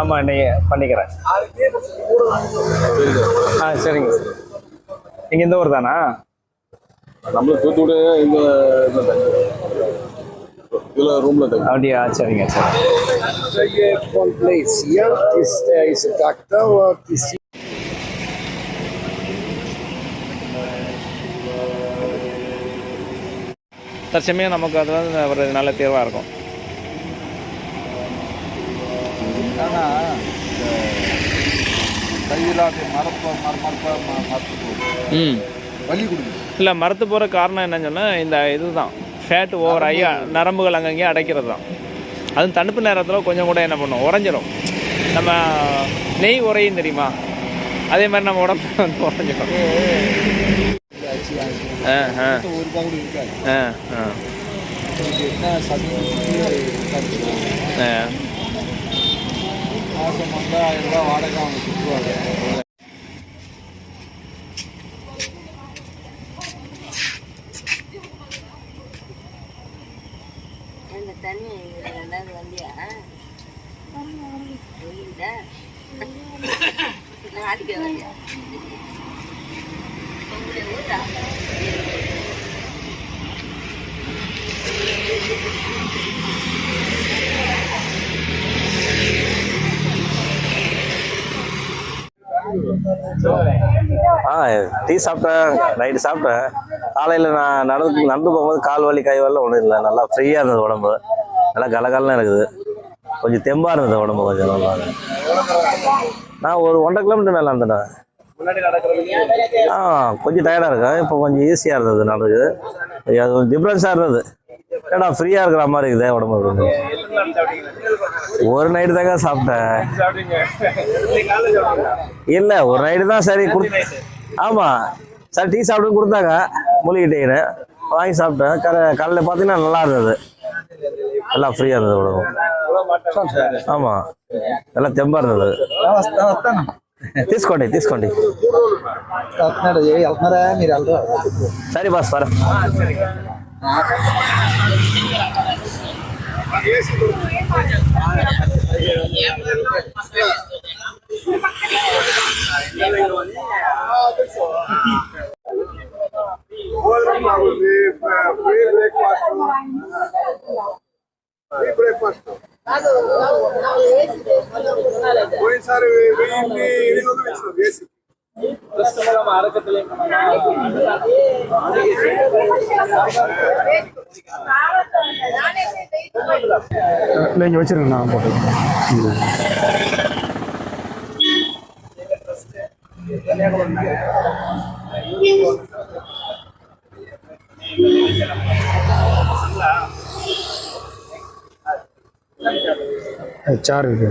ஆமாம் இன்னைக்கு பண்ணிக்கிறேன். ஆ சரிங்க. நீங்கள் இந்த ஊர் தானா? நம்மள தூத்துக்குடி இந்த இதுல ரூம்ல அப்படியா சரிங்க சரி. this தற்சமயம் நமக்கு அது வந்து ஒரு நல்ல தேர்வாக இருக்கும். கையில அப்படியே மரப்ப மரமரப்ப மரத்து போகுது ம். வலி கொடுக்குது இல்லை மரத்து போகிற காரணம் என்னன்னு சொன்னால் இந்த இதுதான். ஃபேட் ஓவர் ஆகி நரம்புகள் அங்கங்கேயே அடைக்கிறது தான் அதுவும் தணுப்பு நேரத்தில் கொஞ்சம் கூட என்ன பண்ணும்? உறைஞ்சிரும். நம்ம நெய் உரையும் தெரியுமா? அதே மாதிரி நம்ம உடம்பு வந்து உறைஞ்சிரும். ஆ ஆ. ஆ. மாதம் வந்தால் எல்லாம் வாடகை அவங்க கொடுத்துருவாங்க. ஆ டீ சாப்பிட்டேன் நைட்டு சாப்பிட்டேன் காலையில் நான் நடந்து நடந்து போகும்போது கால் வலி கை வலிலாம் ஒன்றும் இல்லை. நல்லா ஃப்ரீயாக இருந்தது உடம்பு. நல்லா கலகலன்னு இருக்குது. கொஞ்சம் தெம்பாக இருந்தது உடம்பு கொஞ்சம் நல்லா. நான் ஒரு ஒன்றரை கிலோமீட்டர் மேலே இருந்தேன் ஆ கொஞ்சம் டயர்டாக இருக்கேன். இப்போ கொஞ்சம் ஈஸியாக இருந்தது நடக்குது. அது கொஞ்சம் டிஃப்ரென்ஸாக இருந்தது. ஏடா ஃப்ரீயாக இருக்கிற மாதிரி இருக்குது உடம்பு ஒரு நைட்டு தாங்க சாப்பிட்டேன் இல்லை ஒரு நைட்டு தான் சரி கொடு ஆமாம் சார் டீ சாப்பிட்டு கொடுத்தாங்க மூலிகை டீன்னு வாங்கி சாப்பிட்டேன் கர காலையில் பார்த்தீங்கன்னா நல்லா இருந்தது நல்லா ஃப்ரீயாக இருந்தது உடம்பு ஆமாம் நல்லா தெம்பாக இருந்தது తీసుకోండి తీసుకోండి వెళ్తున్నాడు ఏ వెళ్తున్నారా ఫ్రీ బ్రేక్ఫాస్ట్ ఫ్రీ బ్రేక్ఫాస్ట్ పోయినసారి వెయ్యి ఎనిమిది இல்லை இங்கே வச்சுருங்க நான் போட்டு சார் இருக்கு.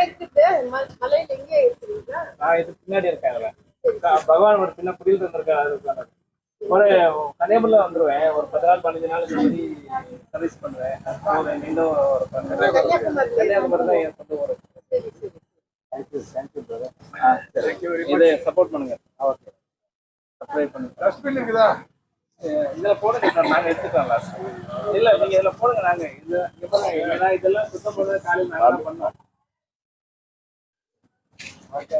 இருக்குது ம- மலையில எங்கேயா இருக்கிறீங்களா நான் இது பின்னாடி இருக்கேன் அதில். பகவான் ஒரு சின்ன புரிதல் இருந்திருக்காரு. ஒரு கன்னியாகுமரியில் வந்துருவேன். ஒரு பத்து நாள் பதினஞ்சு நாள் மாதிரி சர்வீஸ் பண்ணுவேன். ஒரு மீண்டும் ஒரு கன்னியாகுமரி தான் என் சொந்த ஊர் சரி சரி. Thank you thank you brother இதை சப்போர்ட் பண்ணுங்க. ஓகே. சப்ஸ்கிரைப் பண்ணுங்க. டஸ்ட்பின் இருக்குதா? அஹ் இதுல போடுங்க சார். நாங்க எடுத்துக்கலாம். இல்ல நீங்க இதுல போடுங்க நாங்க. இது இங்க பாருங்க. ஏன்னா இதெல்லாம் சுத்தம் பண்றது காலையில் நாங்க பண்ணோம். Okay.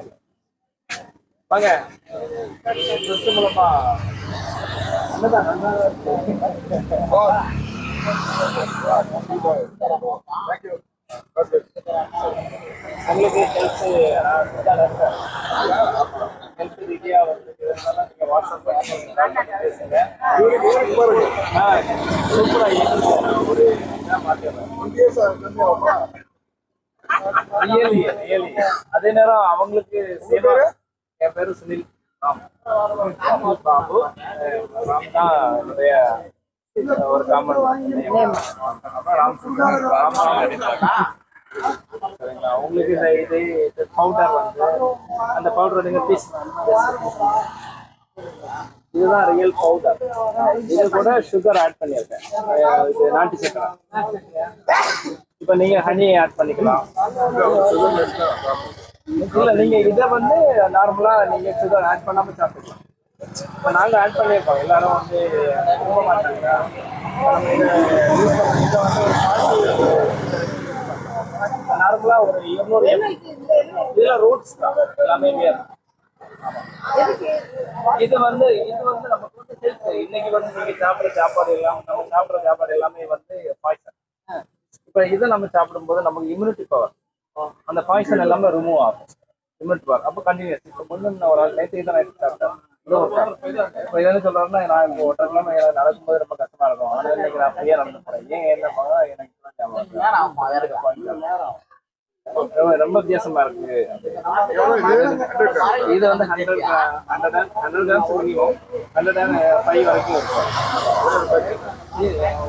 வாங்க. ட்ரெஸ் மூலமா நல்லா உங்களுக்கு ஹெல்த் ஹெல்த் இவருக்கு இவருக்கு பாருங்க. சூப்பராக ஒரு இதாக மாற்றிடுறேன் இங்கேயே சார் கம்மியாகுமா ரியலி ரியலி அதே நேரம் அவங்களுக்கு சேமா என் பேரு சுனில் ராம் பாபு ராம் தான் என்னுடைய ஒரு காமன் ராம் ராம் சரிங்களா. உங்களுக்கு இந்த இது இது பவுடர் வந்து அந்த பவுடர் நீங்க பீஸ் இதுதான் ரியல் பவுடர் இது கூட சுகர் ஆட் பண்ணியிருக்கேன். இது நாட்டு சக்கரை. இப்போ நீங்க ஹனி ஆட் பண்ணிக்கலாம். இல்லை நீங்கள் இதை வந்து நார்மலாக நீங்கள் சுகர் ஆட் பண்ணாம சாப்பிடலாம் இப்போ நாங்க ஆட் பண்ணியிருக்கோம். எல்லாரும் வந்து விரும்ப மாட்டாங்க. நம்ம ஒரு நார்மலா இருநூறு இதுல ரூட்ஸ் தான். எல்லாமே வேறு இது வந்து இது வந்து நம்ம வந்து health. இன்னைக்கு வந்து நீங்க சாப்பிட்ற சாப்பாடு எல்லாம் நம்ம சாப்பிட்ற சாப்பாடு எல்லாமே வந்து பாய்சன் இப்போ இதை நம்ம சாப்பிடும்போது நமக்கு இம்யூனிட்டி பவர் அந்த பாய்சன் எல்லாமே ரிமூவ் ஆகும். இம்யூனிட்டி பவர் அப்போ கண்டினியூஸ் இப்போ முன்ன ஒரு ஆள் நேற்று தான் நைட்டு சாப்பிட்டேன் இது. இப்போ என்ன சொல்றாருன்னா நான் இப்போ கிழமை எனக்கு நடக்கும்போது ரொம்ப கஷ்டமா இருக்கும். ஆனால் இன்னைக்கு நான் ஃப்ரீயாக நடந்து போறேன். ஏன் என்ன எனக்கு. ரொம்ப- வித்தியாசமா இருக்கு. இது வந்து hundred hundred hundred grams minimum hundred and five வரைக்கும் இருக்கும்.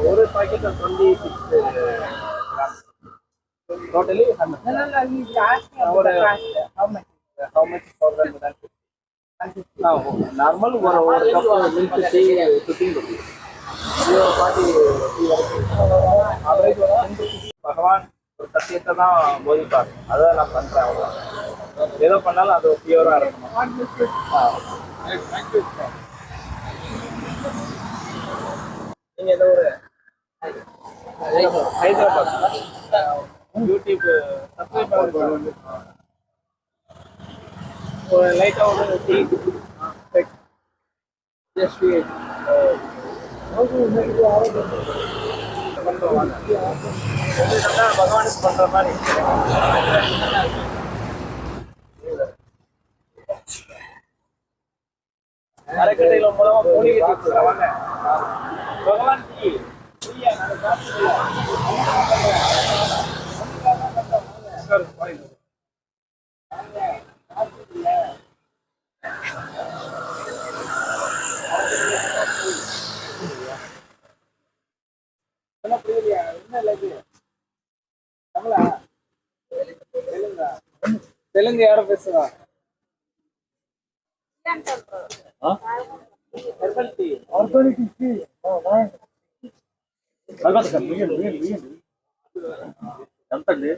ஒரு packet twenty six totally how much for normal ஒரு ஒரு cup milk tea fifteen rupees இது ஒரு பாட்டி டீ வரைக்கும் அவரேஜ் ஒரு 10 rupees. பகவான் ஒரு சத்தியத்தை தான் போதிப்பார். அதை நான் பண்றேன் அவ்வளோ ஏதோ பண்ணாலும் அது பியூரா இருக்கணும். ஆ. நீங்க ஏதோ ஒரு ஹைதராபாத். யூடியூப் சப்ஸ்கிரைப் ஒரு டீ ஜஸ்ட் பகவானுக்கு பண்ற மாதிரி அரைக்கட்டையில மூலமா மூலிகை வாங்க. பகவான் டீ டீயா நாங்க சாப்பிட்டு என்ன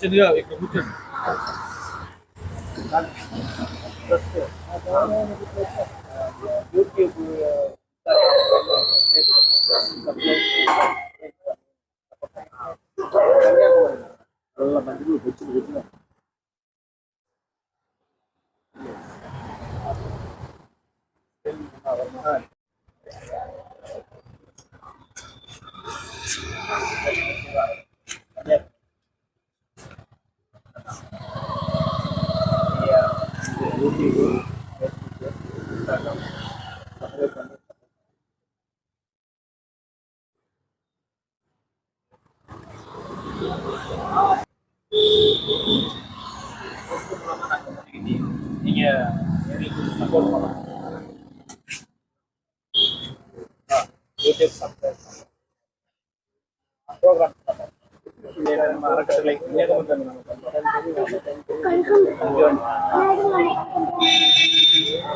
இல்லை இது தமிழா தெலுங்கா தெலுங்கு யாரும் பேசுவா gitu. Terima kasih telah menonton!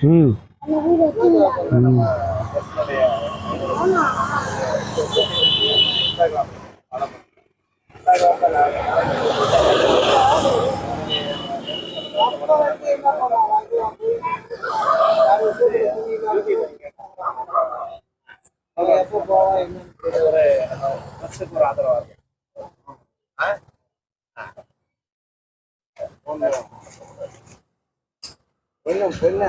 হুম হুম எப்போ போவோம் என்னன்னு ஒரு வருஷத்துக்கு ஒரு ஆதரவாக இருக்கும் பொண்ணும் பொண்ணு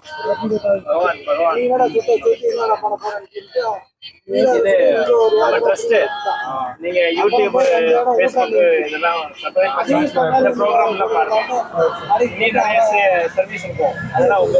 நீங்க யூடியூப் பேஸ்புக் இதெல்லாம் இந்த ப்ரோக்ராம்ல பாருங்க நீட் ஐஎஸ் சர்வீஸ் இருக்கும் அதெல்லாம் உங்க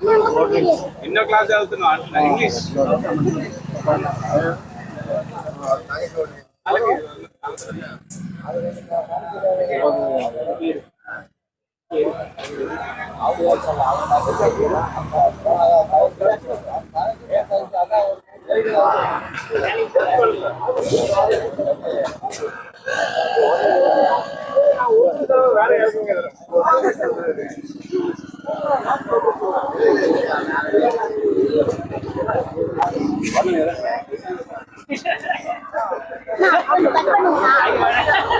பேர் ட்ரஸ்ட் நீங்க யூடியூப் ஃபேஸ்புக் இதெல்லாம் சப்ஸ்கிரைப் பண்ணி இந்த ப்ரோக்ராம்லாம் பாருங்க இன்னும் நிறைய சர்வீஸ் இருக்கும் அதெல்லாம் வந்து பார்த்துக்கலாம் எங்களுக்கு ட்ரஸ்ட்டுக்கு support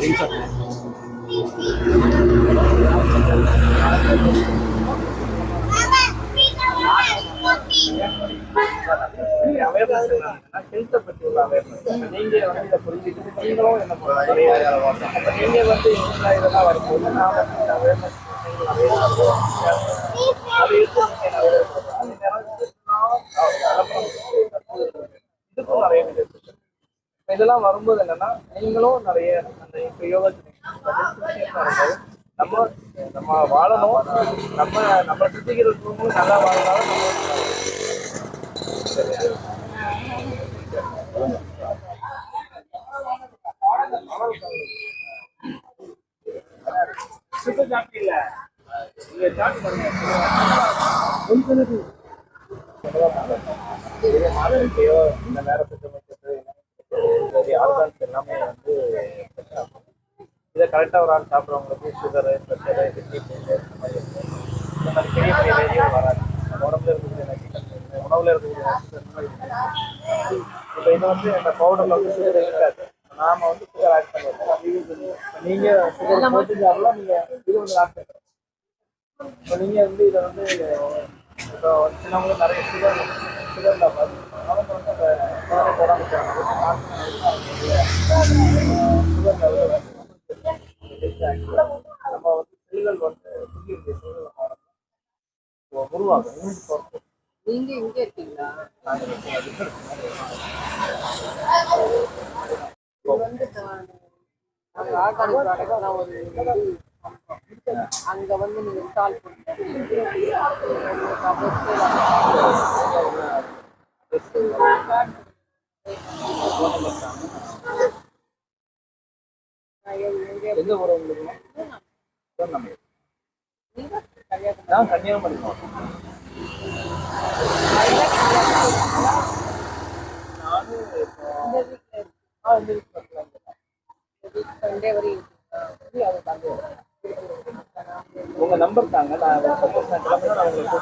de a ver, a a ver, a a ver, a a ver, இதெல்லாம் வரும்போது என்னன்னா நீங்களும் நிறைய அந்த இப்போ யோகா வரும்போது நம்ம நம்ம வாழணும். நம்ம நம்ம சுத்தி இருக்கிறவங்களும் நல்லா வாழலாம் நம்ம சுத்த ஜாக்கி இல்ல நீங்க ஜாக்கி பண்ணுங்க மாதவிக்கையோ இந்த நேரத்துக்கு ஆர்கான்ஸ் எல்லாமே வந்து இதை கரெக்டாக ஒரு ஆள் சாப்பிட்றவங்களுக்கு சுகரு ப்ரெஷரு கிட்னி ஃபெயிலியர் இந்த மாதிரி இருக்கும் இந்த மாதிரி பெரிய பெரிய வேதியும் வராது. நம்ம உடம்புல இருக்கக்கூடிய நச்சுத்தன்மை உணவுல இருக்கக்கூடிய நச்சுத்தன்மை இப்போ இது வந்து இந்த பவுடரில் வந்து சுகர் இருக்காது. நாம வந்து சுகர் ஆட் பண்ணிடுறோம் நீங்கள் சுகர் போட்டுக்காரலாம் நீங்கள் இது வந்து ஆட் பண்ணுறோம் இப்போ நீங்கள் வந்து இதை வந்து இப்போ சிலவங்க நிறைய சுகர் சுகர் இல்லாமல் வந்து வந்து நீங்க இங்க இருக்கீங்களா? வந்து நீங்க எந்த ஊர் உங்களுக்கு நான் கன்னியாகுமரி மாவட்டம். ஆ, இந்த வீட்டுல சண்டே வரையும் தாண்டி உங்க நம்பர் தாங்க நான் சப்போஸ் நான் கிளம்புனா நான் உங்களுக்கு